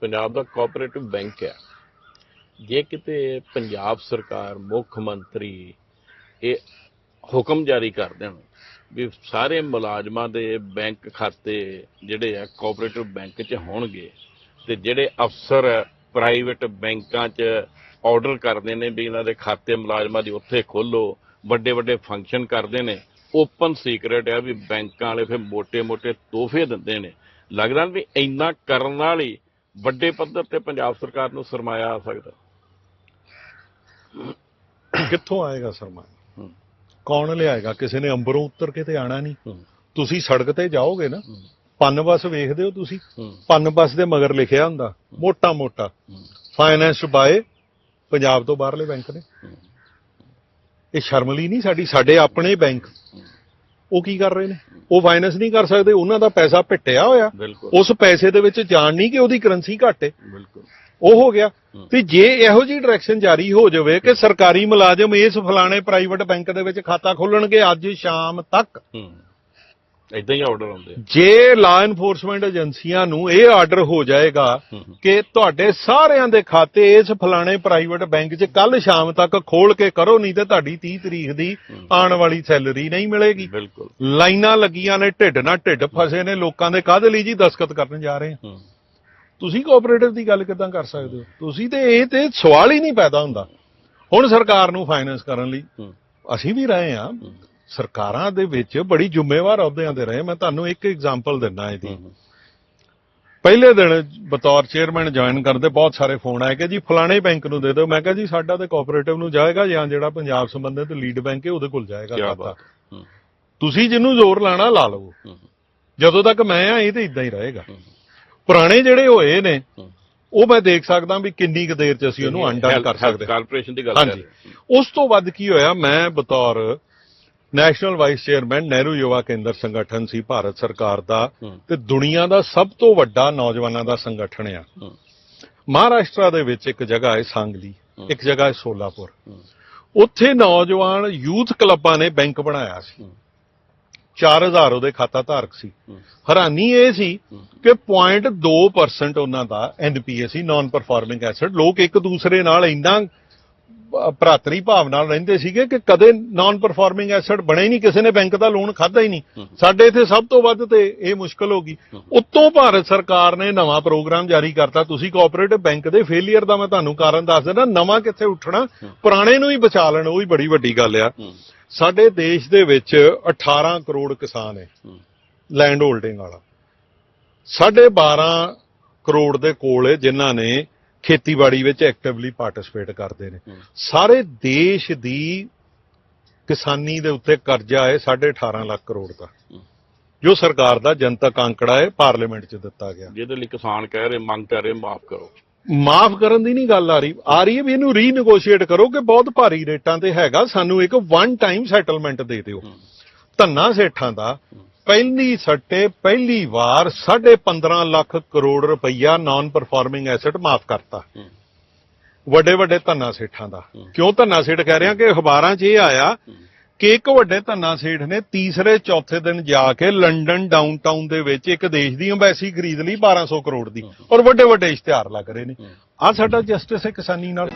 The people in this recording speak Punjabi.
ਪੰਜਾਬ ਦਾ ਕੋਆਪਰੇਟਿਵ ਬੈਂਕ ਹੈ। ਜੇ ਕਿਤੇ ਪੰਜਾਬ ਸਰਕਾਰ, ਮੁੱਖ ਮੰਤਰੀ ਇਹ ਹੁਕਮ ਜਾਰੀ ਕਰ ਦੇਣ ਵੀ ਸਾਰੇ ਮੁਲਾਜ਼ਮਾਂ ਦੇ ਬੈਂਕ ਖਾਤੇ ਜਿਹੜੇ ਆ ਕੋਆਪਰੇਟਿਵ ਬੈਂਕ 'ਚ ਹੋਣਗੇ ਤੇ ਜਿਹੜੇ ਅਫਸਰ ਪ੍ਰਾਈਵੇਟ ਬੈਂਕਾਂ 'ਚ ਆਰਡਰ ਕਰਦੇ ਨੇ ਵੀ ਇਹਨਾਂ ਦੇ ਖਾਤੇ ਮੁਲਾਜ਼ਮਾਂ ਦੀ ਉੱਥੇ ਖੋਲੋ ਵੱਡੇ ਵੱਡੇ ਫੰਕਸ਼ਨ ਕਰਦੇ ਨੇ ਓਪਨ ਸੀਕ੍ਰੇਟ ਆ ਵੀ ਬੈਂਕਾਂ ਵਾਲੇ ਫਿਰ ਮੋٹے ਮੋٹے ਤੋਹਫੇ ਦਿੰਦੇ ਨੇ। ਲੱਗਦਾ ਵੀ ਇੰਨਾ ਕਰਨ ਨਾਲ ਹੀ ਵੱਡੇ ਪੱਧਰ ਤੇ ਪੰਜਾਬ ਸਰਕਾਰ ਨੂੰ ਸਰਮਾਇਆ ਆ ਸਕਦਾ। ਕਿੱਥੋਂ ਆਏਗਾ ਸਰਮਾਇਆ। ਕੌਣ ਲਿਆਏਗਾ? ਕਿਸੇ ਨੇ ਅੰਬਰੋਂ ਉੱਤਰ ਕੇ ਤੇ ਆਣਾ ਨਹੀਂ। ਤੁਸੀਂ ਸੜਕ ਤੇ ਜਾਓਗੇ ਨਾ ਪਨ ਬੱਸ ਵੇਖਦੇ ਹੋ ਤੁਸੀਂ? ਪਨ ਬੱਸ ਦੇ ਮਗਰ ਲਿਖਿਆ ਹੁੰਦਾ ਮੋਟਾ ਮੋਟਾ ਫਾਈਨੈਂਸ ਬਾਏ ਪੰਜਾਬ ਤੋਂ ਬਾਹਰਲੇ ਬੈਂਕ ਨੇ। ਇਹ ਸ਼ਰਮਲੀ ਨਹੀਂ ਸਾਡੀ ਸਾਡੇ ਆਪਣੇ ਬੈਂਕ। ਉਹ ਕੀ ਕਰ ਰਹੇ ਨੇ? ਉਹ ਫਾਈਨੈਂਸ ਨਹੀਂ ਕਰ ਸਕਦੇ ਉਹਨਾਂ ਦਾ ਪੈਸਾ ਪਿੱਟਿਆ ਹੋਇਆ। ਉਸ ਪੈਸੇ ਦੇ ਵਿੱਚ ਜਾਣ ਨਹੀਂ ਕਿ ਉਹਦੀ ਕਰੰਸੀ ਘੱਟ ਹੈ ਬਿਲਕੁਲ। ਉਹ ਹੋ ਗਿਆ। ਤੇ ਜੇ ਇਹੋ ਜੀ ਡਾਇਰੈਕਸ਼ਨ ਜਾਰੀ ਹੋ ਜਾਵੇ ਕਿ ਸਰਕਾਰੀ ਮੁਲਾਜ਼ਮ ਇਸ ਫਲਾਣੇ ਪ੍ਰਾਈਵੇਟ ਬੈਂਕ ਦੇ ਵਿੱਚ ਖਾਤਾ ਖੋਲਣਗੇ ਅੱਜ ਸ਼ਾਮ ਤੱਕ। ਇਦਾਂ ਹੀ ਆਰਡਰ ਆਉਂਦੇ ਆ। ਜੇ ਲਾ ਐਨਫੋਰਸਮੈਂਟ ਏਜੰਸੀਆਂ ਨੂੰ ਇਹ ਆਰਡਰ ਹੋ ਜਾਏਗਾ ਕਿ ਤੁਹਾਡੇ ਸਾਰਿਆਂ ਦੇ ਖਾਤੇ ਇਸ ਫਲਾਣੇ ਪ੍ਰਾਈਵੇਟ ਬੈਂਕ 'ਚ ਕੱਲ ਸ਼ਾਮ ਤੱਕ ਖੋਲ ਕੇ ਕਰੋ ਨਹੀਂ ਤੇ ਤੁਹਾਡੀ 30 ਤਰੀਕ ਦੀ। ਆਉਣ ਵਾਲੀ ਸੈਲਰੀ ਨਹੀਂ ਮਿਲੇਗੀ। ਬਿਲਕੁਲ। ਲਾਈਨਾਂ ਲੱਗੀਆਂ ਨੇ ਢਿੱਡ ਨਾਲ ਢਿੱਡ ਫਸੇ ਨੇ ਲੋਕਾਂ ਦੇ ਕਾਹਦੇ ਲਈ ਜੀ ਦਸਖਤ ਕਰਨ ਜਾ ਰਹੇ ਹੂੰ। ਤੁਸੀਂ ਕੋਆਪਰੇਟਿਵ ਦੀ ਗੱਲ ਕਿਦਾਂ ਕਰ ਸਕਦੇ ਹੋ? ਤੁਸੀਂ ਤੇ ਇਹ ਤੇ ਸਵਾਲ ਹੀ ਨਹੀਂ ਪੈਦਾ ਹੁੰਦਾ। ਹੁਣ ਸਰਕਾਰ ਨੂੰ ਫਾਈਨੈਂਸ ਕਰਨ ਲਈ ਅਸੀਂ ਵੀ ਰਹੇ ਹੂੰ, ਸਰਕਾਰਾਂ ਦੇ ਵਿੱਚ ਬੜੀ ਜ਼ਿੰਮੇਵਾਰ ਅਹੁਦਿਆਂ ਤੇ ਰਹੇ। ਮੈਂ ਤੁਹਾਨੂੰ ਇੱਕ ਐਗਜ਼ਾਮਪਲ ਦਿੰਦਾ ਇਹਦੀ। ਪਹਿਲੇ ਦਿਨ ਬਤੌਰ ਚੇਅਰਮੈਨ ਜੁਆਇਨ ਕਰਦੇ ਬਹੁਤ ਸਾਰੇ ਫੋਨ ਆਏ ਕਿ ਜੀ ਫਲਾਣੇ ਬੈਂਕ ਨੂੰ ਦੇ ਦਿਓ। ਮੈਂ ਕਿਹਾ ਜੀ ਸਾਡਾ ਤੇ ਕੋਆਪਰੇਟਿਵ ਨੂੰ ਜਾਏਗਾ ਜਾਂ ਜਿਹੜਾ ਪੰਜਾਬ ਸੰਬੰਧਿਤ ਲੀਡ ਬੈਂਕ ਹੈ ਉਹਦੇ ਕੋਲ ਜਾਏਗਾ ਖਾਤਾ। ਤੁਸੀਂ ਜਿਹਨੂੰ ਜ਼ੋਰ ਲਾਣਾ ਲਾ ਲਵੋ। ਜਦੋਂ ਤੱਕ ਮੈਂ ਆ ਇਹ ਤੇ ਇਦਾਂ ਹੀ ਰਹੇਗਾ। ਪੁਰਾਣੇ ਜਿਹੜੇ ਹੋਏ ਨੇ। ਉਹ ਮੈਂ ਦੇਖ ਸਕਦਾ ਵੀ ਕਿੰਨੀ ਕੁ ਦੇਰ ਚ ਅਸੀਂ ਉਹਨੂੰ ਅਨਡਨ ਕਰ ਸਕਦੇ ਹਾਂ। ਕਾਰਪੋਰੇਸ਼ਨ ਦੀ ਗੱਲ ਕਰ ਰਹੇ ਉਸ ਤੋਂ ਵੱਧ ਕੀ ਹੋਇਆ ਮੈਂ ਬਤੌਰ national vice chairman Nehru Yuva Kendra Sangathan ਸੀ ਭਾਰਤ ਸਰਕਾਰ ਦਾ ਤੇ ਦੁਨੀਆ ਦਾ ਸਭ ਤੋਂ ਵੱਡਾ ਨੌਜਵਾਨਾਂ ਦਾ ਸੰਗਠਨ ਆ। ਮਹਾਰਾਸ਼ਟਰ ਦੇ ਵਿੱਚ ਇੱਕ ਜਗ੍ਹਾ ਹੈ ਸਾਂਗਲੀ ਹੂੰ। ਇੱਕ ਜਗ੍ਹਾ ਹੈ ਸੋਲਾਪੁਰ। ਉੱਥੇ ਨੌਜਵਾਨ ਯੂਥ ਕਲੱਬਾਂ ਨੇ ਬੈਂਕ ਬਣਾਇਆ ਸੀ। ਹੂੰ, 4000 ਉਹਦੇ ਖਾਤਾ ਧਾਰਕ ਸੀ। ਹੈਰਾਨੀ ਇਹ ਸੀ ਕਿ 0.2% ਉਹਨਾਂ ਦਾ ਐਨਪੀਏ ਸੀ ਨਾਨ ਪਰਫਾਰਮਿੰਗ ਐਸੈਟ ਲੋਕ ਇੱਕ ਦੂਸਰੇ ਨਾਲ ਇੰਨਾ ਭਰਾਤਰੀ ਭਾਵ ਨਾਲ ਰਹਿੰਦੇ ਸੀਗੇ ਕਿ ਕਦੇ ਨਾਨ ਪਰਫਾਰਮਿੰਗ ਐਸੈਟ ਬਣੇ ਹੀ ਨਹੀਂ ਕਿਸੇ ਨੇ ਬੈਂਕ ਦਾ ਲੋਨ ਖਾਦਾ ਹੀ ਨਹੀਂ। ਸਾਡੇ ਇੱਥੇ ਸਭ ਤੋਂ ਵੱਧ ਤੇ ਇਹ ਮੁਸ਼ਕਲ ਹੋ ਗਈ। ਉੱਤੋਂ ਭਾਰਤ ਸਰਕਾਰ ਨੇ ਨਵਾਂ ਪ੍ਰੋਗਰਾਮ ਜਾਰੀ ਕਰਤਾ। ਤੁਸੀਂ ਕੋਆਪਰੇਟਿਵ ਬੈਂਕ ਦੇ ਫੇਲਿਅਰ ਦਾ ਮੈਂ ਤੁਹਾਨੂੰ ਕਾਰਨ ਦੱਸ ਦਿੰਦਾ। ਨਵਾਂ ਕਿੱਥੇ ਉੱਠਣਾ। ਪੁਰਾਣੇ ਨੂੰ ਹੀ ਬਚਾ ਲੈਣ ਉਹ ਹੀ ਬੜੀ ਵੱਡੀ ਗੱਲ ਆ। ਸਾਡੇ ਦੇਸ਼ ਦੇ ਵਿੱਚ 18 ਕਰੋੜ ਕਿਸਾਨ ਹੈ। ਲੈਂਡ ਹੋਲਡਿੰਗ ਵਾਲਾ। 12.5 ਕਰੋੜ ਦੇ ਕੋਲ ਹੈ ਜਿਨ੍ਹਾਂ ਨੇ ਖੇਤੀਬਾੜੀ ਵਿੱਚ ਐਕਟਿਵਲੀ ਪਾਰਟਿਸਿਪੇਟ ਕਰਦੇ ਨੇ। ਸਾਰੇ ਦੇਸ਼ ਦੀ ਕਿਸਾਨੀ ਦੇ ਉੱਤੇ ਕਰਜ਼ਾ ਹੈ 18.5 ਲੱਖ ਕਰੋੜ ਦਾ। ਜੋ ਸਰਕਾਰ ਦਾ ਜਨਤਕ ਅੰਕੜਾ ਹੈ ਪਾਰਲੀਮੈਂਟ 'ਚ ਦਿੱਤਾ ਗਿਆ। ਜਿਹਦੇ ਲਈ ਕਿਸਾਨ ਕਹਿ ਰਹੇ ਮੰਗ ਕਰ ਰਹੇ ਮਾਫ ਕਰੋ। ਮਾਫ ਕਰਨ ਦੀ ਨਹੀਂ ਗੱਲ ਆ ਰਹੀ। ਆ ਰਹੀ ਹੈ ਵੀ ਇਹਨੂੰ ਰੀਨੇਗੋਸ਼ੀਏਟ ਕਰੋ ਕਿ ਬਹੁਤ ਭਾਰੀ ਰੇਟਾਂ ਤੇ ਹੈਗਾ। ਸਾਨੂੰ ਇੱਕ ਵਨ ਟਾਈਮ ਸੈਟਲਮੈਂਟ ਦੇ ਦਿਓ। ਧੰਨਾ ਸੇਠਾਂ ਦਾ। ਪਹਿਲੀ ਸੱਟੇ ਪਹਿਲੀ ਵਾਰ 15.5 ਲੱਖ ਕਰੋੜ ਰੁਪਈਆ ਨਾਨ ਪਰਫਾਰਮਿੰਗ ਐਸੈਟ ਮਾਫ ਕਰਤਾ। ਵੱਡੇ ਵੱਡੇ ਧੰਨਾ ਸੇਠਾਂ ਦਾ। ਕਿਉਂ ਧੰਨਾ ਸੇਠ ਕਹਿ ਰਿਹਾ ਕਿ ਅਖਬਾਰਾਂ 'ਚ ਇਹ ਆਇਆ ਕਿ ਇੱਕ ਵੱਡੇ ਧੰਨਾ ਸੇਠ ਨੇ ਤੀਸਰੇ ਚੌਥੇ ਦਿਨ ਜਾ ਕੇ ਲੰਡਨ ਡਾਊਨਟਾਊਨ ਦੇ ਵਿੱਚ ਇੱਕ ਦੇਸ਼ ਦੀ ਅੰਬੈਸੀ ਖਰੀਦ ਲਈ 1200 ਕਰੋੜ ਦੀ ਔਰ ਵੱਡੇ ਵੱਡੇ ਇਸ਼ਤਿਹਾਰ ਲੱਗ ਰਹੇ ਨੇ। ਆ ਸਾਡਾ ਜਸਟਿਸ ਹੈ ਕਿਸਾਨੀ ਨਾਲ।